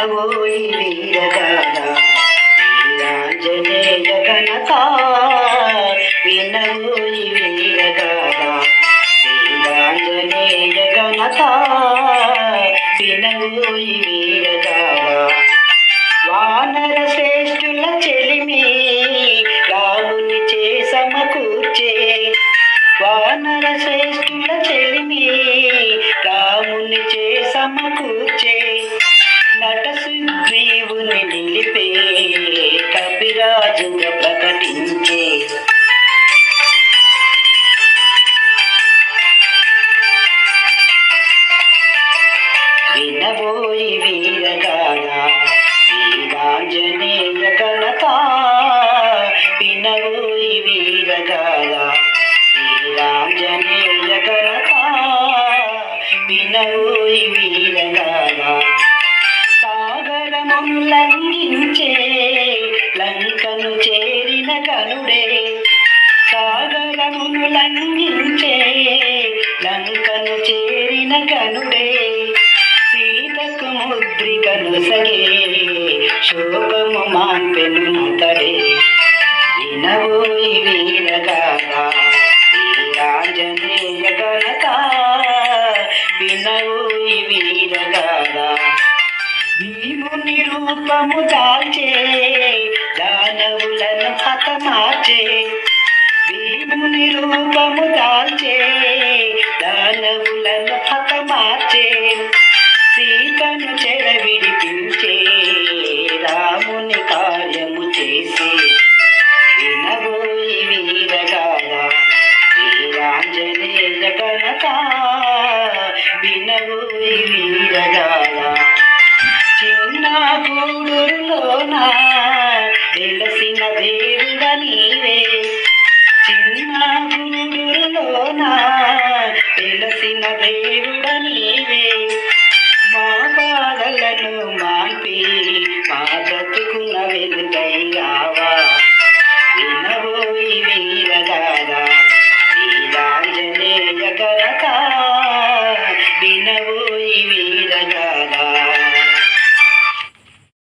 వీరబోయి వీరగాడ. వీరాంజనేయ కనక వీణబోయి వీరగాడ. వీరాంజనేయ కనక వీణబోయి వీరగాడ. వానర శ్రేష్ఠుల చెలిమి రాముని చే సమకూర్చే. వానర శ్రేష్ఠుల చెలిమి రాముని చే సమకూర్చే కపిరాజుగా ప్రకటించే. వినబోయి వీరగాథ వీరాంజనేయ ఘనత వినబోయి వీరగాథ వీరాంజనేయ ఘనత వినబోయి వీరగాథ సాగరమును లంఘించే లంకను చేరిన కనుడే సీతకు ముద్రికను సగే శోకము మాంపెను నతడే వినబోయి వీరగాథ వీరాంజనేయ గణత వినబోయి వీరగాథ. భీముని రూపము దాల్చే దానవులను హతమాచే భీముని రూపము దాల్చే దానవులను హతమార్చే సీతను చెర విడిపించే రాముని కార్యము చేసే. వినబోయి వీరగాథ వీరాంజనేయ గణత వినబోయి వీరగాథ. చిన్న గూడులోన వెలసిన దేవుడ నీవే గూడులోన వెలసిన దేవుడ నీవే మా బాధలను మాపి మా బ్రతుకున్న వెలుగ